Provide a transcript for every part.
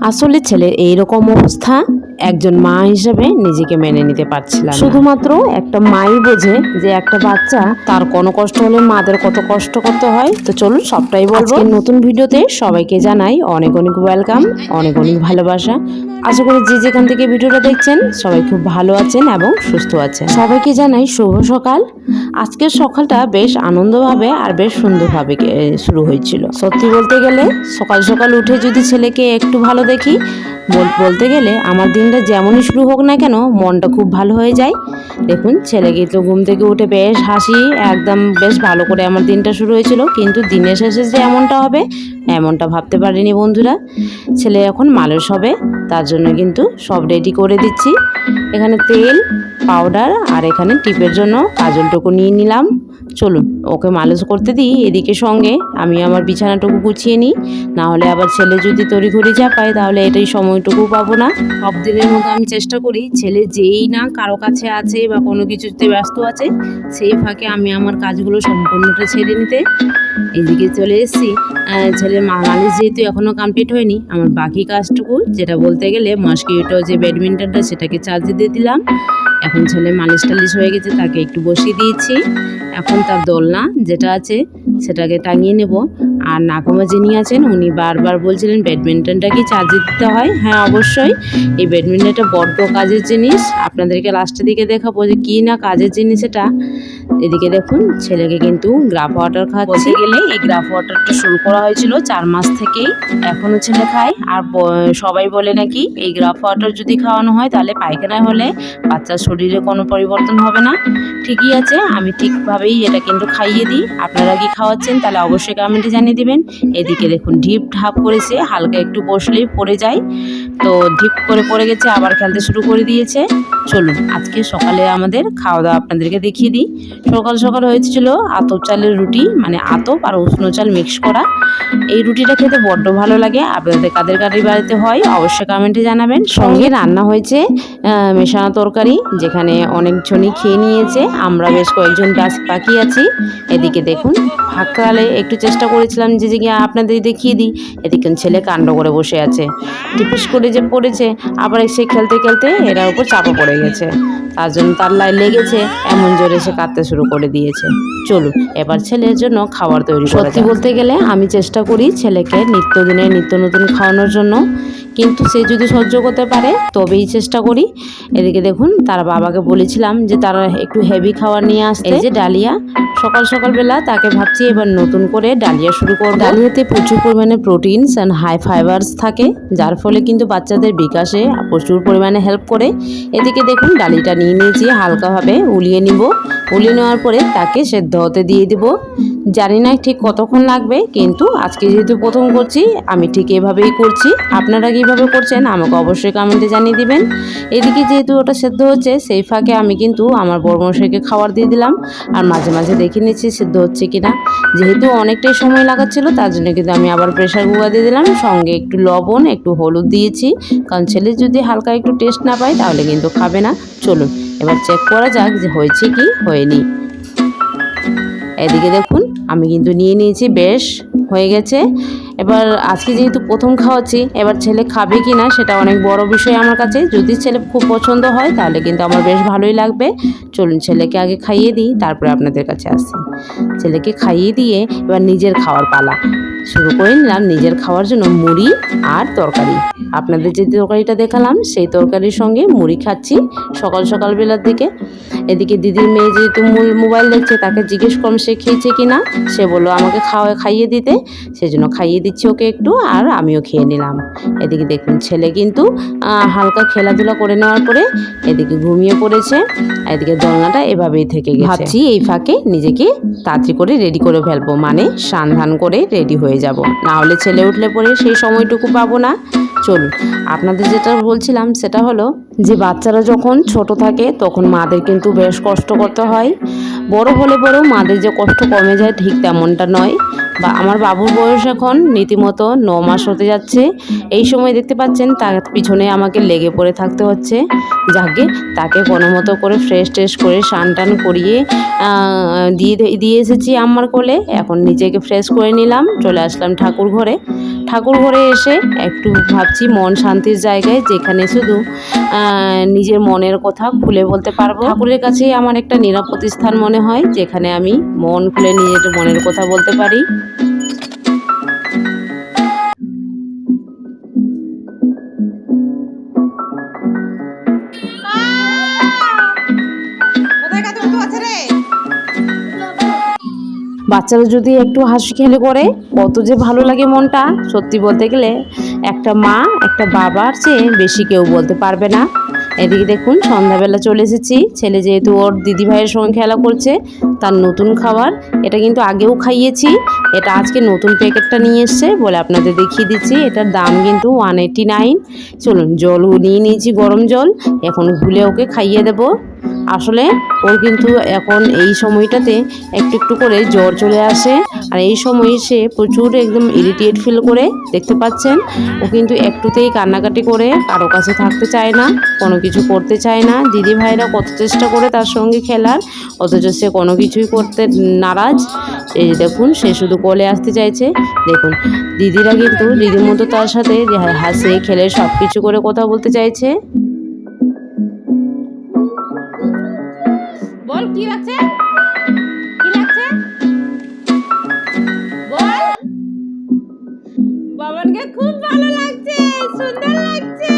আসলে ছেলের এইরকম অবস্থা একজন মা হিসেবে নিজেকে মেনে নিতে পারছিলাম শুধুমাত্র একটা মাই বোঝে যে একটা বাচ্চা তার কোনো কষ্ট হলে মাদের কত কষ্ট করতে হয়। তো চলুন সবটাই বলব। নতুন ভিডিওতে সবাইকে জানাই অনেক অনেক ওয়েলকাম অনেক অনেক ভালোবাসা। আশা করি যে যেখান থেকে ভিডিওটা দেখছেন সবাই খুব ভালো আছেন এবং সুস্থ আছেন। সবাইকে জানাই শুভ সকাল। আজকের সকালটা বেশ আনন্দভাবে আর বেশ সুন্দরভাবে শুরু হয়েছিল। সত্যি বলতে গেলে সকাল সকাল উঠে যদি ছেলেকে একটু ভালো দেখি বলতে গেলে আমার দিনটা যেমনই শুরু হোক না কেন, মনটা খুব ভালো হয়ে যায়। দেখুন ছেলেকে তো ঘুম থেকে উঠে বেশ হাসি, একদম বেশ ভালো করে আমার দিনটা শুরু হয়েছিল। কিন্তু দিনের শেষে যে এমনটা হবে, এমনটা ভাবতে পারিনি বন্ধুরা। ছেলে এখন মালস হবে, তার জন্য কিন্তু সব রেডি করে দিচ্ছি। এখানে তেল পাউডার আর এখানে টিপের জন্য কাজলটুকু নিয়ে নিলাম। চলুন, ওকে মালিশ করতে দিই, এদিকে সঙ্গে আমি আমার বিছানাটুকু গুছিয়ে নিই না হলে আবার ছেলে যদি তড়িঘড়ি চাপায় তাহলে এটাই সময়টুকু পাবো না। সব দিনের মতো আমি চেষ্টা করি, ছেলে যেই না কারও কাছে আছে বা কোনো কিছুতে ব্যস্ত আছে, সেই ফাঁকে আমি আমার কাজগুলো সম্পূর্ণটা ছেড়ে নিতে এদিকে চলে এসেছি। ছেলের মালিশ যেহেতু এখনও কমপ্লিট হয়নি, আমার বাকি কাজটুকু, যেটা বলতে গেলে মস্কিটো যে ব্যাডমিন্টনটা, সেটাকে চার্জে দিয়ে দিলাম। এখন ছেলে মালিশ টালিশ হয়ে গেছে, তাকে একটু বসিয়ে দিয়েছি। এখন তার দোলনা যেটা আছে, সেটাকে টাঙিয়ে নেব। আর নাকামা যিনি আছেন, উনি বারবার বলছিলেন, ব্যাডমিন্টনটা কি চার্জে দিতে হয়? হ্যাঁ অবশ্যই। এই ব্যাডমিন্টনটা বড্ড কাজের জিনিস। আপনাদেরকে লাস্টের দিকে দেখাবো যে কী না কাজের জিনিস এটা। এদিকে দেখুন, ছেলেকে কিন্তু গ্রাফ ওয়াটার খাওয়াতে গেলে এই গ্রাফ ওয়াটারটা শুরু করা হয়েছিল চার মাস থেকেই। এখনও ছেলে খায়। আর সবাই বলে নাকি এই গ্রাফ ওয়াটার যদি খাওয়ানো হয়, তাহলে পায়খানা হলে বাচ্চার শরীরে কোনো পরিবর্তন হবে না। ঠিকই আছে, আমি ঠিকভাবেই এটা কিন্তু খাইয়ে দিই। আপনারা কি খাওয়াচ্ছেন, তাহলে অবশ্যই কমেন্টে জানিয়ে দিবেন। এদিকে দেখুন, ঢিপ ঢাপ করেছে, হালকা একটু বসলেই পড়ে যায়। তো ঢিপ করে পড়ে গেছে, আবার খেলতে শুরু করে দিয়েছে। চলুন, আজকে সকালে আমাদের খাওয়া দাওয়া আপনাদেরকে দেখিয়ে দিই। সকাল সকাল হয়েছিল আতপ চালের রুটি মানে আতপ আর উষ্ণ চাল মিক্স করা। এই রুটিটা খেতে বড্ড ভালো লাগে। আপনাদের কাদের কাদের বাড়িতে হয় অবশ্যই কমেন্টে জানাবেন। সঙ্গে রান্না হয়েছে মেশানো তরকারি, যেখানে অনেকজনই খেয়ে নিয়েছে। আমরা বেশ কয়েকজন গাছ বাকি আছি। এদিকে দেখুন ফাঁকালে একটু চেষ্টা করেছিলাম যে যে গিয়ে আপনাদের দেখিয়ে দিই। এদিকে ছেলে কাণ্ড করে বসে আছে। টিপিস করে যে পড়েছে, আবার সে খেলতে খেলতে এটার উপর চাপা পড়ে গেছে। তার জন্য তার লাই লেগেছে, এমন জোরে সে কাঁদতে শুরু করে দিয়েছে। চলুন এবার ছেলের জন্য খাবার তৈরি সত্যি বলতে গেলে আমি চেষ্টা করি ছেলেকে নিত্যদিনে নিত্য নতুন খাওয়ানোর জন্য। কিন্তু সে যদি সহ্য করতে পারে, তবেই চেষ্টা করি। এদিকে দেখুন, তার বাবাকে বলেছিলাম যে তারা একটু হেভি খাবার নিয়ে আসতে। যে ডালিয়া, সকাল সকালবেলা তাকে ভাবছি এবার নতুন করে ডালিয়া শুরু করব। ডালিয়াতে প্রচুর পরিমাণে প্রোটিনস অ্যান্ড হাই ফাইবারস থাকে, যার ফলে কিন্তু বাচ্চাদের বিকাশে প্রচুর পরিমাণে হেল্প করে। এদিকে দেখুন, ডালিটা নিয়ে নিয়েছি হালকাভাবে, উলিয়ে নিব। উলিয়ে নেওয়ার পরে তাকে সেদ্ধ হতে দিয়ে দিব। জানি না ঠিক কতক্ষণ লাগবে, কিন্তু আজকে যেহেতু প্রথম করছি, আমি ঠিক এভাবেই করছি। আপনারা কীভাবে করছেন আমাকে অবশ্যই কমেন্টে জানিয়ে দিবেন। এদিকে যেহেতু ওটা সেদ্ধ হচ্ছে, সেই ফাঁকে আমি কিন্তু আমার বড়মশাইকে খাবার দিয়ে দিলাম, আর মাঝে মাঝে দেখে নিচ্ছি সেদ্ধ হচ্ছে কিনা। যেহেতু অনেকটাই সময় লাগাচ্ছিল, তার জন্য কিন্তু আমি আবার প্রেশার কুকার দিয়ে দিলাম, সঙ্গে একটু লবণ, একটু হলুদ দিয়েছি। কারণ ছেলে যদি হালকা একটু টেস্ট না পায়, তাহলে কিন্তু খাবে না। চলুন, এবার চেক করা যাক যে হয়েছে কি, হয়নি। এদিকে দেখুন, আমি কিন্তু নিয়ে নিয়েছি, বেশ, হয়ে গেছে। এবার আজকে যেহেতু প্রথম খাওয়াচ্ছি, এবার ছেলে খাবে কি না সেটা অনেক বড় বিষয় আমার কাছে। যদি ছেলে খুব পছন্দ হয়, তাহলে কিন্তু আমার বেশ ভালোই লাগবে। চলুন ছেলেকে আগে খাইয়ে দিই, তারপরে আপনাদের কাছে আসি। ছেলেকে খাইয়ে দিয়ে এবার নিজের খাওয়ার পালা। শুরু করে নিলাম নিজের খাওয়ার জন্য মুড়ি আর তরকারি। আপনাদের যে তরকারিটা দেখালাম, সেই তরকারির সঙ্গে মুড়ি খাচ্ছি সকাল সকাল বেলার দিকে। এদিকে দিদির মেয়ে যেহেতু মোবাইল দেখছে, তাকে জিজ্ঞেস করলাম সে খেয়েছে কি না সে বলল, আমাকে খাওয়া খাইয়ে দিতে। সেজন্য খাইয়ে দিচ্ছি ওকে একটু আর আমিও খেয়ে নিলাম। এদিকে দেখুন ছেলে কিন্তু হালকা খেলাধুলা করে নেওয়ার পরে এদিকে ঘুমিয়ে পড়েছে। এদিকে দোলনাটা এভাবেই থেকে গেছে। ভাবছি এই ফাঁকে নিজেকে তাড়াতাড়ি করে রেডি করে ফেলব মানে স্নান ধান করে রেডি হয়ে যাব। না হলে ছেলে উঠলে পরে সেই সময়টুকু পাবো না। চলুন, আপনাদের যেটা বলছিলাম সেটা হলো যে বাচ্চারা যখন ছোট থাকে, তখন মাদের কিন্তু বেশ কষ্ট করতে হয়। বড় হলে পরেও মাদের যে কষ্ট কমে যায় ঠিক তেমনটা নয়। বা আমার বাবুর বয়স এখন রীতিমতো ন মাস হতে যাচ্ছে। এই সময় দেখতে পাচ্ছেন তার পিছনে আমাকে লেগে পড়ে থাকতে হচ্ছে। যাকে তাকে কোনো মতো করে ফ্রেশ ট্রেশ করে স্নান টান করিয়ে দিয়ে দিয়ে এসেছি আমার কোলে। এখন নিজেকে ফ্রেশ করে নিলাম, চলে আসলাম ঠাকুর ঘরে। ঠাকুর ঘরে এসে একটু ভাবছি মন শান্তির জায়গায়, যেখানে শুধু নিজের মনের কথা খুলে বলতে পারব। ঠাকুরের কাছেই আমার একটা নিরাপদ স্থান মনে হয়, যেখানে আমি মন খুলে নিজের মনের কথা বলতে পারি। বাচ্চারা যদি একটু হাসি খেলে করে কত যে ভালো লাগে মনটা। সত্যি বলতে গেলে একটা মা, একটা বাবার চেয়ে বেশি কেউ বলতে পারবে না। এদিকে দেখুন, সন্ধ্যাবেলা চলে এসেছি। ছেলে যেহেতু ওর দিদিভাইয়ের সঙ্গে খেলা করছে, তার নতুন খাবার, এটা কিন্তু আগেও খাইয়েছি। এটা আজকে নতুন প্যাকেটটা নিয়ে এসছে বলে আপনাদের দেখিয়ে দিচ্ছি। এটার দাম কিন্তু ওয়ান এইটি নাইন চলুন জল নিয়ে নিয়েছি গরম জল। এখন ঘুলে ওকে খাইয়ে দেবো। আসলে ওর কিন্তু এখন এই সময়টাতে একটু একটু করে জ্বর চলে আসে। আর এই সময় সে প্রচুর একদম ইরিটেট ফিল করে, দেখতে পাচ্ছেন? ও কিন্তু একটুতেই কান্নাকাটি করে, কারও কাছে থাকতে চায় না, কোনো কিছু করতে চায় না। দিদি ভাইরা কত চেষ্টা করে তার সঙ্গে খেলার, অথচ সে কোনো কিছুই করতে নারাজ। এই যে দেখুন, সে শুধু কোলে আসতে চাইছে। দেখুন, দিদিরা কিন্তু দিদির মতো তার সাথে হাসে খেলে সব কিছু করে কথা বলতে চাইছে। বল, কি লাগছে? কি লাগছে? বল। বাবানকে খুব ভালো লাগছে, সুন্দর লাগছে।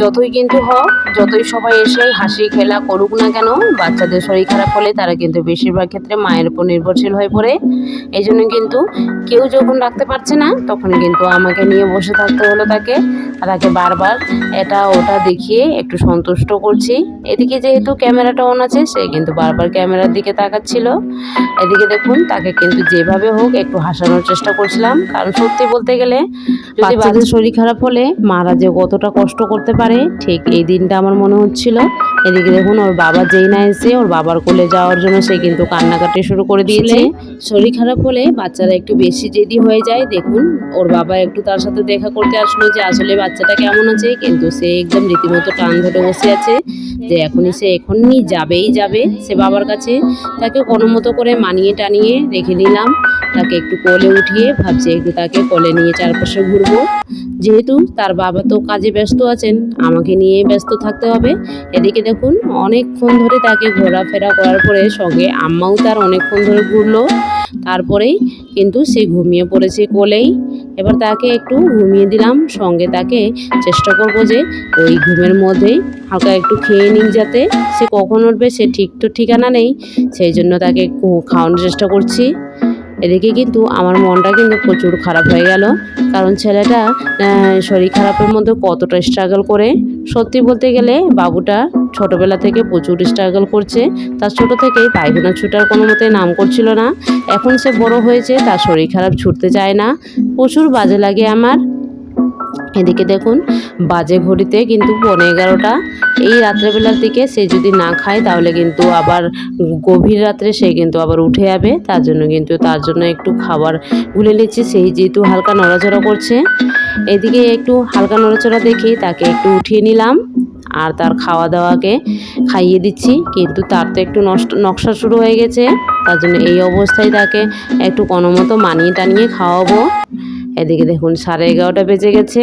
যতই কিন্তু হোক যতই সবাই এসে হাসি খেলা করুক না কেন, বাচ্চাদের শরীর খারাপ হলে তারা কিন্তু বেশিরভাগ ক্ষেত্রে মায়ের উপর নির্ভরশীল হয়ে পড়ে। এই জন্য কিন্তু কেউ যখন রাখতে পারছে না, তখন কিন্তু আমাকে নিয়ে বসে থাকতে হলো তাকে। তাকে বারবার এটা ওটা দেখিয়ে একটু সন্তুষ্ট করছি। এদিকে যেহেতু ক্যামেরাটা অন আছে সে কিন্তু বারবার ক্যামেরার দিকে তাকাচ্ছিল। এদিকে দেখুন তাকে কিন্তু যেভাবে হোক একটু হাসানোর চেষ্টা করছিলাম। কারণ সত্যি বলতে গেলে যদি বাচ্চাদের শরীর খারাপ হলে মারা যে কতটা কষ্ট করতে পারে ঠিক এই দিনটা আমার মনে হচ্ছিল। এদিকে দেখুন ওর বাবা যেই না এসে ওর বাবার কোলে যাওয়ার জন্য সে কিন্তু কান্নাকাটি শুরু করে দিয়েছে। শরীর খারাপ হলে বাচ্চারা একটু বেশি জেদি হয়ে যায়। দেখুন ওর বাবা একটু তার সাথে দেখা করতে আসলো যে আসলে বাচ্চাটা কেমন আছে? কিন্তু সে একদম রীতিমতো টান ধরে বসে আছে যে এখনই সে এখনই যাবেই যাবে। সে বাবার কাছে তাকে কোনো মতো করে মানিয়ে টানিয়ে রেখে নিলাম তাকে একটু কোলে উঠিয়ে ভাবছি একটু তাকে কোলে নিয়ে চারপাশে ঘুরবো। যেহেতু তার বাবা তো কাজে ব্যস্ত আছেন, আমাকে নিয়ে ব্যস্ত থাকতে হবে। এদিকে দেখুন, অনেকক্ষণ ধরে তাকে ঘোরাফেরা করার পরে সঙ্গে আম্মাও তার অনেকক্ষণ ধরে ঘুরলো। তারপরেই কিন্তু সে ঘুমিয়ে পড়েছে কোলেই। এবার তাকে একটু ঘুমিয়ে দিলাম, সঙ্গে তাকে চেষ্টা করব যে ওই ঘুমের মধ্যেই হালকা একটু খেয়ে নিক যাতে। সে কখন উঠবে সে ঠিক তো ঠিকানা নেই, সেই জন্য তাকে খাওয়ানোর চেষ্টা করছি। এদিকে কিন্তু আমার মনটা কিন্তু প্রচুর খারাপ হয়ে গেল। কারণ ছেলেটা শরীর খারাপের মধ্যে কতটা স্ট্রাগল করে? সত্যি বলতে গেলে বাবুটা ছোটবেলা থেকে প্রচুর স্ট্রাগল করছে। তার ছোট থেকেই পায়খানা ছুটার কোনো মতে নাম করছিল না। এখন সে বড় হয়েছে, তার শরীর খারাপ ছুটতে চায় না। প্রচুর বাজে লাগে আমার। এদিকে দেখুন, বাজে ঘড়িতে কিন্তু পৌনে এগারোটা। এই রাত্রেবেলার দিকে সে যদি না খায়, তাহলে কিন্তু আবার গভীর রাত্রে সে কিন্তু আবার উঠে যাবে। তার জন্য কিন্তু তার জন্য একটু খাবার গুলে নিচ্ছি। সেই যেহেতু হালকা নড়াচড়া করছে, এদিকে একটু হালকা নড়াচড়া দেখেই তাকে একটু উঠিয়ে নিলাম আর তার খাওয়া দাওয়াকে খাইয়ে দিচ্ছি। কিন্তু তার তো একটু নষ্ট, নকশা শুরু হয়ে গেছে। তার জন্য এই অবস্থায় তাকে একটু কোনো মতো মানিয়ে টানিয়ে খাওয়াবো। এদিকে দেখুন, সাড়ে এগারোটা বেজে গেছে।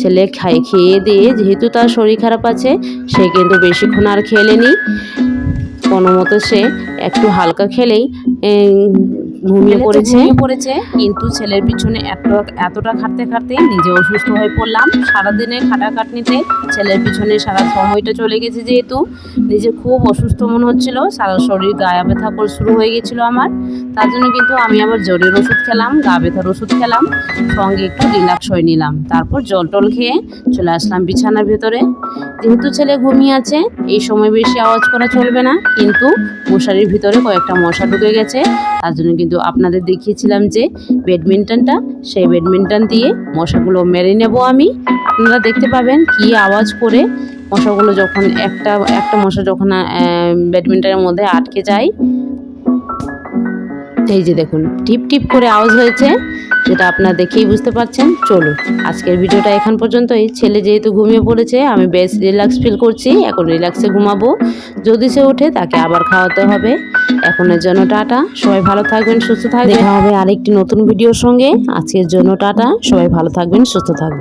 ছেলে খাই খেয়ে দিয়ে, যেহেতু তার শরীর খারাপ আছে, সে কিন্তু বেশিক্ষণ আর খেলেনি। কোনো মতো সে একটু হালকা খেলেই ঘুমিয়ে পড়েছে। পড়েছে। কিন্তু ছেলের পিছনে এত এতটা খাটতে খাটতে নিজে অসুস্থ হয়ে পড়লাম। সারাদিনে খাটাখাটনিতে ছেলের পিছনে সারা সময়টা চলে গেছে যেহেতু। নিজে খুব অসুস্থ মনে হচ্ছিল। সারা শরীর গায়ে ব্যথা করে শুরু হয়ে গেছিল আমার। তার জন্য কিন্তু আমি আবার জ্বরের ওষুধ খেলাম গা ব্যথার ওষুধ খেলাম সঙ্গে একটু রিল্যাক্স হয়ে নিলাম। তারপর জল টল খেয়ে চলে আসলাম বিছানার ভেতরে। যেহেতু ছেলে ঘুমিয়ে আছে এই সময় বেশি আওয়াজ করা চলবে না। কিন্তু মশারির ভিতরে কয়েকটা মশা ঢুকে গেছে। তার জন্য কিন্তু আপনাদের দেখিয়েছিলাম যে ব্যাডমিন্টনটা, সেই ব্যাডমিন্টন দিয়ে মশাগুলো মেরে নেব আমি। আপনারা দেখতে পাবেন কি আওয়াজ করে মশাগুলো যখন একটা একটা মশা যখন ব্যাডমিন্টনের মধ্যে আটকে যায় এই যে দেখুন, টিপ টিপ করে আওয়াজ হয়েছে, যেটা আপনারা দেখেই বুঝতে পারছেন। চলুন, আজকের ভিডিওটা এখান পর্যন্তই। ছেলে যেহেতু ঘুমিয়ে পড়েছে, আমি বেশ রিল্যাক্স ফিল করছি। এখন রিল্যাক্সে ঘুমাবো। যদি সে ওঠে, তাকে আবার খাওয়াতে হবে। এখনের জন্য টাটা। সবাই ভালো থাকবেন, সুস্থ থাকবেন। দেখা হবে আরেকটি নতুন ভিডিওর সঙ্গে। আজকের জন্য টাটা। সবাই ভালো থাকবেন, সুস্থ থাকবেন।